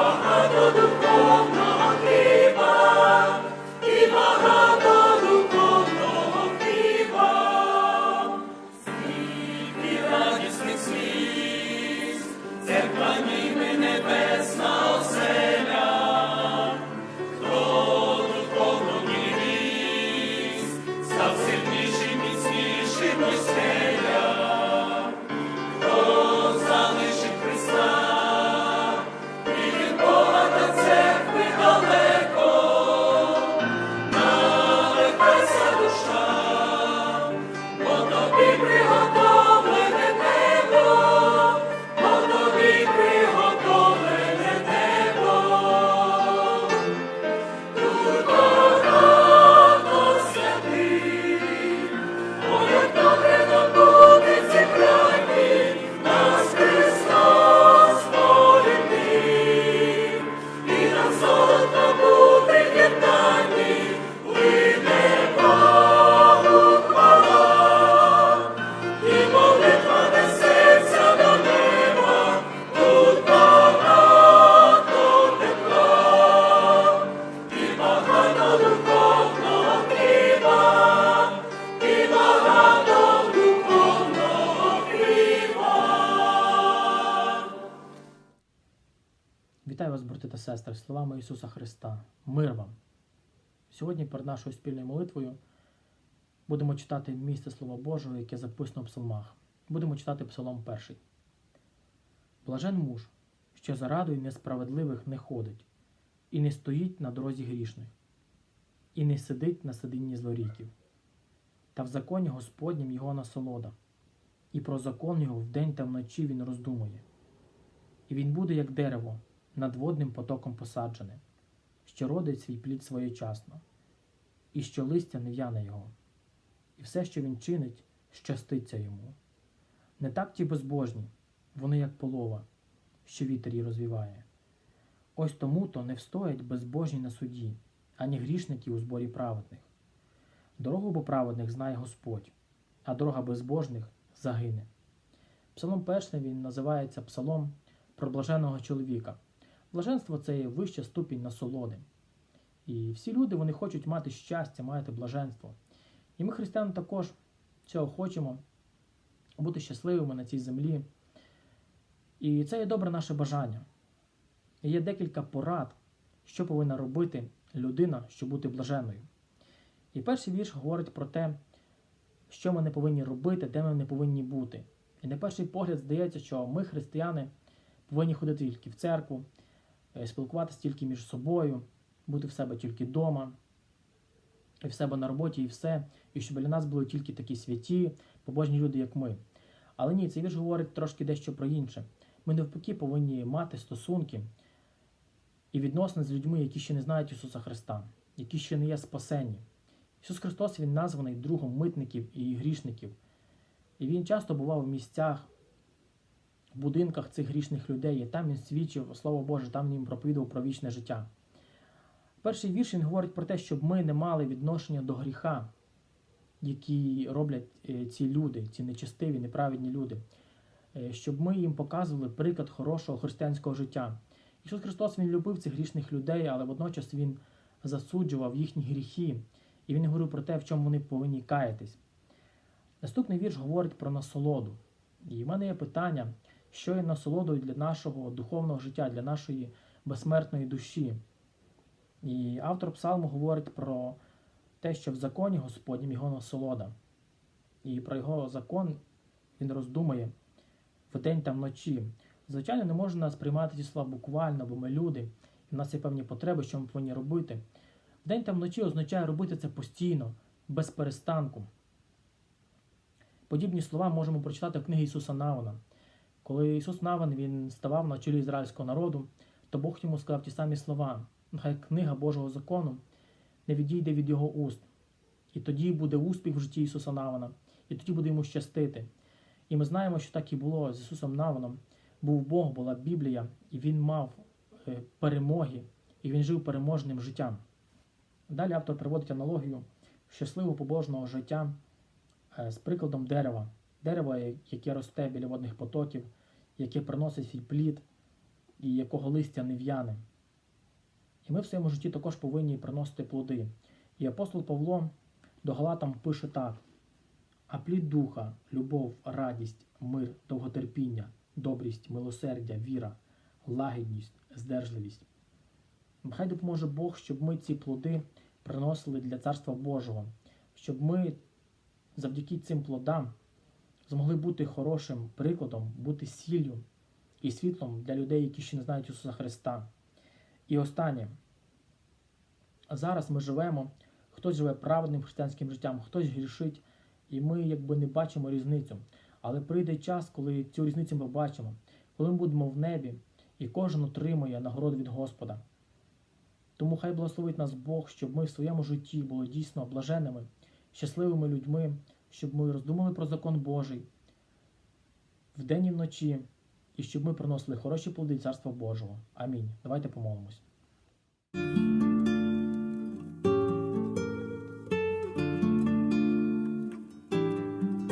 Adonai, Adonai, Adonai. Вітаю вас, брати та сестри, словами Ісуса Христа. Мир вам! Сьогодні перед нашою спільною молитвою будемо читати місце Слова Божого, яке записано в псалмах. Будемо читати Псалом перший. Блажен муж, що за радою несправедливих не ходить, і не стоїть на дорозі грішних, і не сидить на сидінні злоріків. Та в законі Господнім його насолода, і про закон його вдень та вночі він роздумує. І він буде, як дерево, над водним потоком посаджене, що родить свій плід своєчасно, і що листя не в'яне його, і все, що він чинить, щаститься йому. Не так ті безбожні, вони як полова, що вітер її розвіває. Ось тому то не встоять безбожні на суді, ані грішники у зборі праведних. Дорогу бо праведних знає Господь, а дорога безбожних загине. Псалом перший він називається Псалом про блаженого чоловіка. Блаженство це є вища ступінь насолоди. І всі люди вони хочуть мати щастя, мати блаженство. І ми, християни, також цього хочемо бути щасливими на цій землі. І це є добре наше бажання. І є декілька порад, що повинна робити людина, щоб бути блаженною. І перший вірш говорить про те, що ми не повинні робити, де ми не повинні бути. І на перший погляд здається, що ми, християни, повинні ходити тільки в церкву, спілкуватися тільки між собою, бути в себе тільки вдома, і в себе на роботі, і все, і щоб для нас були тільки такі святі, побожні люди, як ми. Але ні, цей вірш говорить трошки дещо про інше. Ми навпаки повинні мати стосунки і відносини з людьми, які ще не знають Ісуса Христа, які ще не є спасенні. Ісус Христос Він названий другом митників і грішників. І Він часто бував в місцях, будинках цих грішних людей, і там він свідчив Слово Боже, там він їм проповідував про вічне життя. Перший вірш він говорить про те, щоб ми не мали відношення до гріха, які роблять е, ці люди, ці нечестиві, неправедні люди, Е, щоб ми їм показували приклад хорошого християнського життя. Ісус Христос Він любив цих грішних людей, але водночас Він засуджував їхні гріхи, і Він говорив про те, в чому вони повинні каятись. Наступний вірш говорить про насолоду. І в мене є питання, що є насолодою для нашого духовного життя, для нашої безсмертної душі. І автор псалму говорить про те, що в законі Господнім його насолода. І про його закон він роздумує вдень та вночі. Звичайно, не можна сприймати ці слова буквально, бо ми люди, і в нас є певні потреби, що ми повинні робити. Вдень та вночі означає робити це постійно, без перестанку. Подібні слова можемо прочитати в книгі Ісуса Навана. Коли Ісус Наван він ставав на чолі ізраїльського народу, то Бог йому сказав ті самі слова. Нехай книга Божого закону не відійде від його уст. І тоді буде успіх в житті Ісуса Навана, і тоді буде йому щастити. І ми знаємо, що так і було з Ісусом Наваном. Був Бог, була Біблія, і Він мав е, перемоги, і він жив переможним життям. Далі автор приводить аналогію щасливого побожного життя е, з прикладом дерева. Дерево, яке росте біля водних потоків, яке приносить свій плід і якого листя не в'яне. І ми в своєму житті також повинні приносити плоди. І апостол Павло до Галатам пише так: а плід духа, любов, радість, мир, довготерпіння, добрість, милосердя, віра, лагідність, здержливість. Нехай допоможе Бог, щоб ми ці плоди приносили для Царства Божого, щоб ми завдяки цим плодам змогли бути хорошим прикладом, бути сіллю і світлом для людей, які ще не знають Ісуса Христа. І останнє. Зараз ми живемо, хтось живе праведним християнським життям, хтось грішить, і ми якби не бачимо різницю. Але прийде час, коли цю різницю ми бачимо, коли ми будемо в небі, і кожен отримує нагороду від Господа. Тому хай благословить нас Бог, щоб ми в своєму житті були дійсно блаженними, щасливими людьми, щоб ми роздумали про закон Божий вдень і вночі, і щоб ми приносили хороші плоди Царства Божого. Амінь. Давайте помолимось.